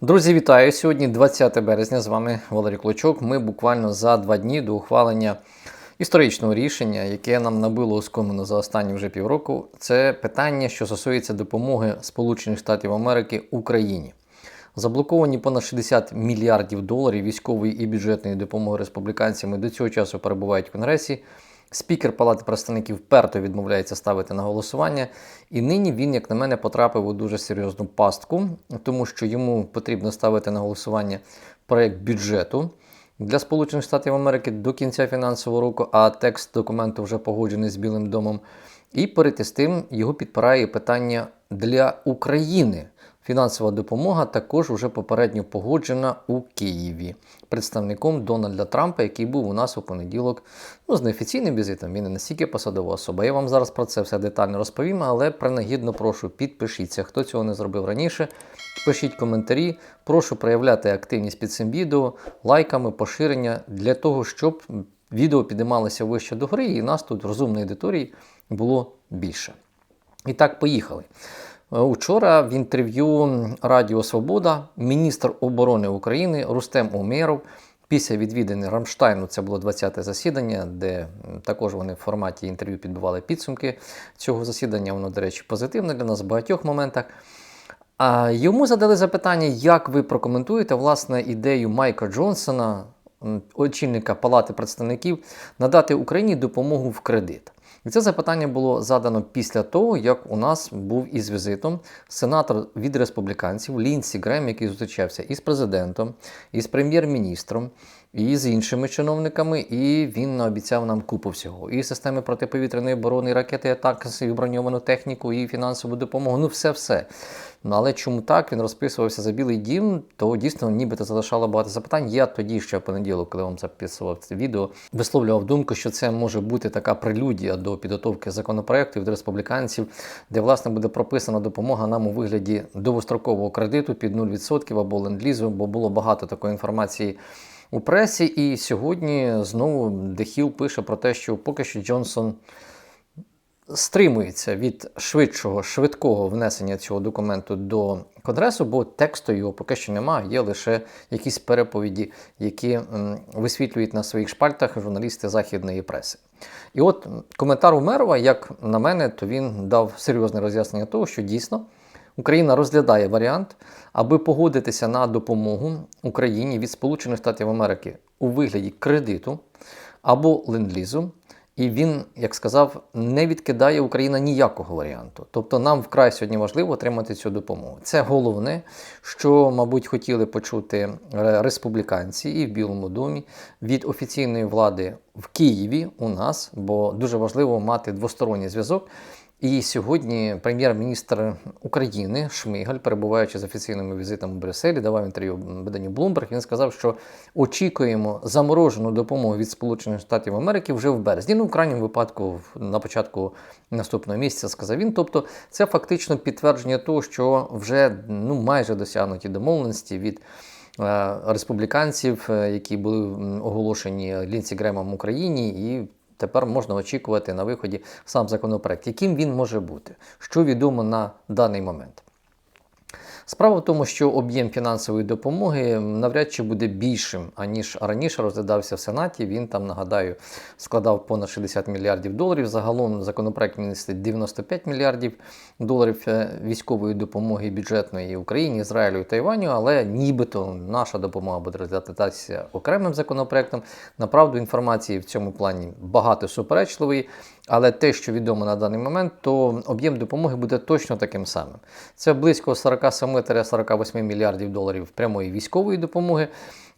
Друзі, вітаю! Сьогодні 20 березня. З вами Валерій Клочок. Ми буквально за два дні до ухвалення історичного рішення, яке нам набило оскомину за останні вже півроку. Це питання, що стосується допомоги Сполучених Штатів Америки Україні. Заблоковані понад 60 мільярдів доларів військової і бюджетної допомоги республіканцями до цього часу перебувають в Конгресі. Спікер Палати представників вперто відмовляється ставити на голосування, і нині він, як на мене, потрапив у дуже серйозну пастку, тому що йому потрібно ставити на голосування проєкт бюджету для Сполучених Штатів Америки до кінця фінансового року, а текст документу вже погоджений з Білим домом. І перед з тим його підпирає питання для України. Фінансова допомога також вже попередньо погоджена у Києві представником Дональда Трампа, який був у нас у понеділок ну, з неофіційним візитом. Він не настільки посадова особа. Я вам зараз про це все детально розповім, але принагідно прошу підпишіться, хто цього не зробив раніше. Пишіть коментарі, прошу проявляти активність під цим відео, лайками, поширення для того, щоб відео підіймалося вище до гори, і нас тут розумної аудиторії було більше. І так, поїхали. Учора в інтерв'ю Радіо Свобода міністр оборони України Рустем Умєров після відвідини Рамштайну, це було 20-те засідання, де також вони в форматі інтерв'ю підбивали підсумки цього засідання. Воно, до речі, позитивне для нас в багатьох моментах. А йому задали запитання, як ви прокоментуєте власне ідею Майка Джонсона, очільника Палати представників, надати Україні допомогу в кредит. І це запитання було задано після того, як у нас був із візитом сенатор від республіканців Лінсі Грем, який зустрічався із президентом, із прем'єр-міністром, і з іншими чиновниками, і він обіцяв нам купу всього. І системи протиповітряної оборони, і ракети атак, і броньовану техніку, і фінансову допомогу. Ну, все-все. Ну, але чому так він розписувався за Білий Дім, то дійсно нібито залишало багато запитань. Я тоді ще в понеділок, коли вам записував це відео, висловлював думку, що це може бути така прелюдія до підготовки законопроектів від республіканців, де власне буде прописана допомога нам у вигляді довгострокового кредиту під 0% або ленд-лізу, бо було багато такої інформації. У пресі, і сьогодні знову Дехіл пише про те, що поки що Джонсон стримується від швидшого, швидкого внесення цього документу до Конгресу, бо тексту його поки що немає, є лише якісь переповіді, які висвітлюють на своїх шпальтах журналісти західної преси. І от коментар Умерова, як на мене, то він дав серйозне роз'яснення того, що дійсно. Україна розглядає варіант, аби погодитися на допомогу Україні від Сполучених Штатів Америки у вигляді кредиту або ленд-лізу. І він, як сказав, не відкидає Україна ніякого варіанту. Тобто нам вкрай сьогодні важливо отримати цю допомогу. Це головне, що, мабуть, хотіли почути республіканці і в Білому домі від офіційної влади в Києві у нас, бо дуже важливо мати двосторонній зв'язок. І сьогодні прем'єр-міністр України Шмигаль, перебуваючи з офіційними візитами в Брюсселі, давав інтерв'ю виданню Bloomberg, Він сказав, що очікуємо заморожену допомогу від Сполучених Штатів Америки вже в березні. Ну, в крайньому випадку, на початку наступного місяця, сказав він. Тобто, це фактично підтвердження того, що вже ну майже досягнуті домовленості від. Республіканців, які були оголошені Лінці Гремом в Україні, і Тепер можна очікувати на виході сам законопроект. Яким він може бути? Що відомо на даний момент? Справа в тому, що об'єм фінансової допомоги навряд чи буде більшим, аніж раніше розглядався в Сенаті. Він там, нагадаю, складав понад 60 мільярдів доларів. Загалом законопроект містить 95 мільярдів доларів е, військової допомоги бюджетної Україні, Ізраїлю і Тайваню, але нібито наша допомога буде розглядатися окремим законопроектом. Направду інформації в цьому плані багато суперечливої. Але те, що відомо на даний момент, то об'єм допомоги буде точно таким самим. Це близько 47-48 мільярдів доларів прямої військової допомоги.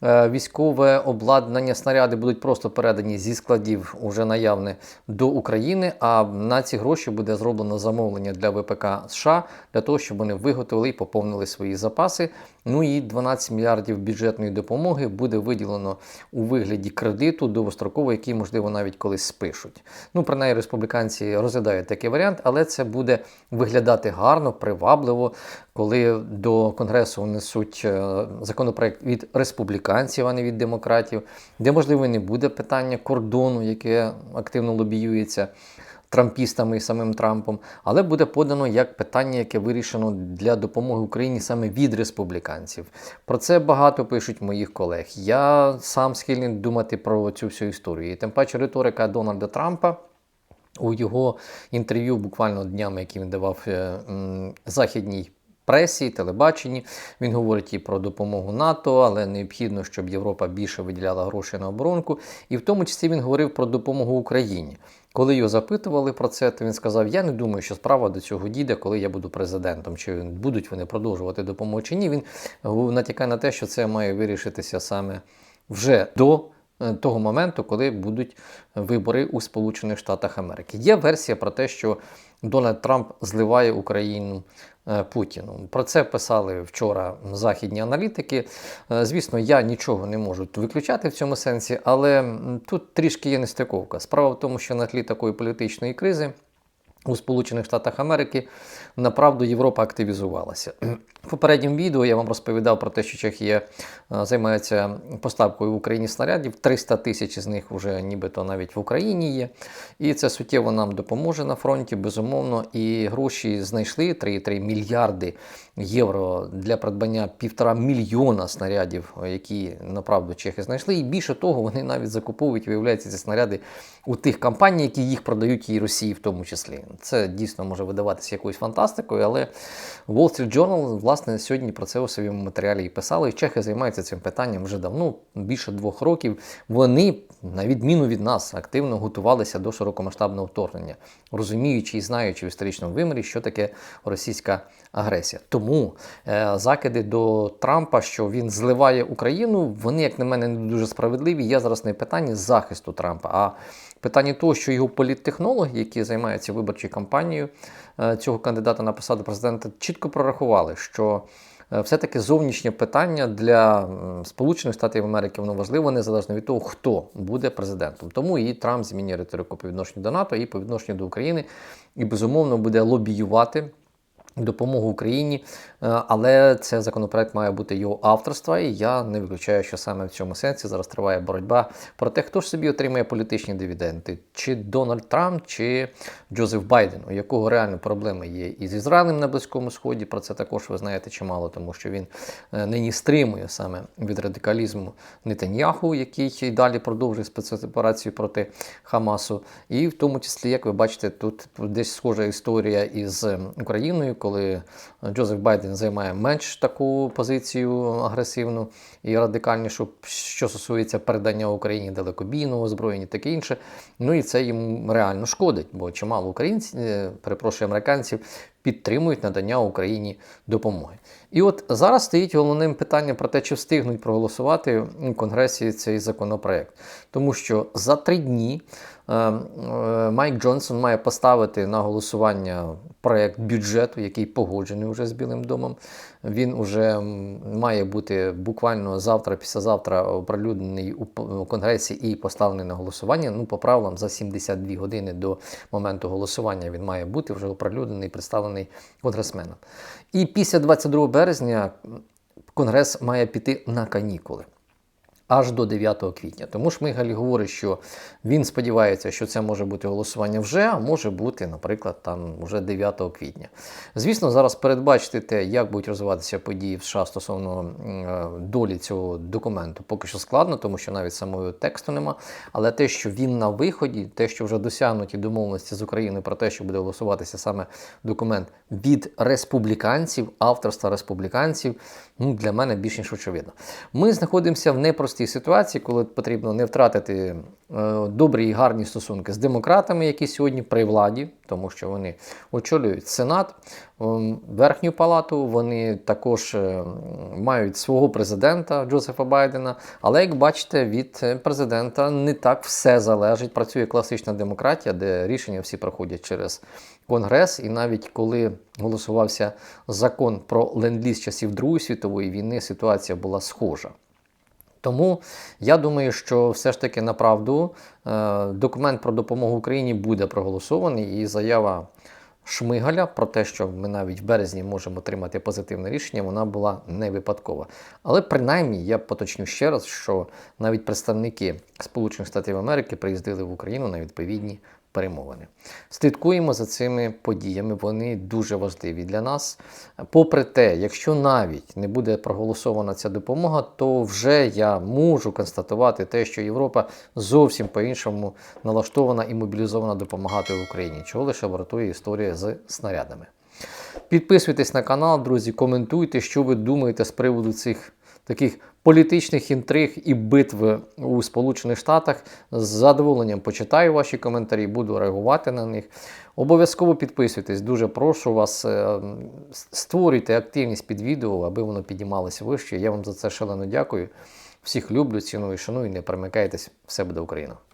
Е, військове обладнання, снаряди будуть просто передані зі складів уже наявне до України. А на ці гроші буде зроблено замовлення для ВПК США для того, щоб вони виготовили і поповнили свої запаси. Ну і 12 мільярдів бюджетної допомоги буде виділено у вигляді кредиту довгостроково, який, можливо, навіть колись спишуть. Ну, принаймні, республіканці розглядають такий варіант, але це буде виглядати гарно, привабливо, коли до Конгресу внесуть е, законопроект від республіканців, а не від демократів, де, можливо, не буде питання кордону, яке активно лобіюється. трампістами і самим Трампом, але буде подано як питання, яке вирішено для допомоги Україні саме від республіканців. Про це багато пишуть моїх колег. Я сам схильний думати про цю всю історію. І тим паче риторика Дональда Трампа. У його інтерв'ю, буквально днями, які він давав е, західній пресі, телебаченні, він говорить і про допомогу НАТО, але необхідно, щоб Європа більше виділяла грошей на оборонку. І в тому числі він говорив про допомогу Україні. Коли його запитували про це, то він сказав: Я не думаю, що справа до цього дійде, коли я буду президентом. Чи будуть вони продовжувати допомогу чи ні. Він е, натякає на те, що це має вирішитися саме вже до того моменту, коли будуть вибори у Сполучених Штатах Америки. Є версія про те, що Дональд Трамп зливає Україну е, Путіну. Про це писали вчора західні аналітики. Е, Звісно, я нічого не можу виключати в цьому сенсі, але тут трішки є нестиковка. Справа в тому, що на тлі такої політичної кризи. У Сполучених Штатах Америки направду Європа активізувалася. В попередньому відео я вам розповідав про те, що Чехія е, займається поставкою в Україні снарядів. 300 тисяч з них вже нібито навіть в Україні є. І це суттєво нам допоможе на фронті, безумовно. І гроші знайшли 3,3 мільярди євро для придбання півтора мільйона снарядів, які направду чехи знайшли. І більше того, вони навіть закуповують, виявляється, ці снаряди у тих компаній, які їх продають і Росії в тому числі. Це дійсно може видаватися якоюсь фантастикою, але Wall Street Journal, власне, сьогодні про це у своєму матеріалі і писали. І чехи займаються цим питанням вже давно, більше двох років. Вони, на відміну від нас, активно готувалися до широкомасштабного вторгнення, розуміючи і знаючи в історичному вимірі, що таке російська агресія. Тому е, закиди до Трампа, що він зливає Україну, вони, як на мене, не дуже справедливі. Я зараз не питання захисту Трампа, а питання того, що його політтехнологи, які займаються виборчою кампанією е, цього кандидата на посаду президента, чітко прорахували, що е, все-таки зовнішнє питання для Сполучених Штатів Америки воно важливо незалежно від того, хто буде президентом. Тому і Трамп змінює риторику по відношенню до НАТО і по відношенню до України, і безумовно буде лобіювати допомогу Україні, Е, але це законопроект має бути його авторства, і я не виключаю, що саме в цьому сенсі зараз триває боротьба про те, хто ж собі отримає політичні дивіденди, чи Дональд Трамп, чи Джозеф Байден, у якого реально проблеми є і з Ізраїлем на Близькому Сході. Про це також ви знаєте чимало, тому що він е, нині стримує саме від радикалізму Нетаньяху, який і далі продовжує спецоперацію проти Хамасу. І в тому числі, як ви бачите, тут десь схожа історія із Україною, коли Джозеф Байден займає менш таку позицію агресивну і радикальнішу, що стосується передання Україні далекобійного озброєння, таке інше. Ну і це їм реально шкодить, бо чимало українців, е, перепрошую, американців підтримують надання Україні допомоги. І от зараз стоїть головним питання про те, чи встигнуть проголосувати у Конгресі цей законопроект. Тому що за три дні Майк Джонсон має поставити на голосування проект бюджету, який погоджений вже з Білим домом. Він вже має бути буквально завтра, післязавтра оприлюднений у Конгресі і поставлений на голосування. Ну, по правилам, за 72 години до моменту голосування він має бути вже оприлюднений, представлений конгресменам. І після 22 березня Конгрес має піти на канікули. Аж до 9 квітня. Тому Шмигаль говорить, що він сподівається, що це може бути голосування вже, а може бути, наприклад, там вже 9 квітня. Звісно, зараз передбачити те, як будуть розвиватися події в США стосовно е, долі цього документу, поки що складно, тому що навіть самого тексту нема. Але те, що він на виході, те, що вже досягнуті домовленості з Україною про те, що буде голосуватися саме документ від республіканців, авторства республіканців, ну для мене більш ніж очевидно. Ми знаходимося в непростій ситуації, коли потрібно не втратити е, добрі і гарні стосунки з демократами, які сьогодні при владі, тому що вони очолюють Сенат, е, Верхню Палату, вони також е, мають свого президента Джозефа Байдена. Але як бачите, від президента не так все залежить. Працює класична демократія, де рішення всі проходять через Конгрес, і навіть коли голосувався закон про ленд-ліз часів Другої світової війни, ситуація була схожа. Тому я думаю, що все ж таки направду е, документ про допомогу Україні буде проголосований, і заява Шмигаля про те, що ми навіть в березні можемо отримати позитивне рішення, вона була не випадкова. Але принаймні я поточню ще раз, що навіть представники Сполучених Штатів Америки приїздили в Україну на відповідні перемовини. Слідкуємо за цими подіями, вони дуже важливі для нас. Попри те, якщо навіть не буде проголосована ця допомога, то вже я можу констатувати те, що Європа зовсім по-іншому налаштована і мобілізована допомагати Україні, чого лише вартує історія з снарядами. Підписуйтесь на канал, друзі, коментуйте, що ви думаєте з приводу цих таких політичних інтриг і битв у Сполучених Штатах. З задоволенням почитаю ваші коментарі, буду реагувати на них. Обов'язково підписуйтесь, дуже прошу вас, е, створюйте активність під відео, аби воно піднімалося вище. Я вам за це шалено дякую. Всіх люблю, ціную, шаную, не перемикайтесь. Все буде Україна!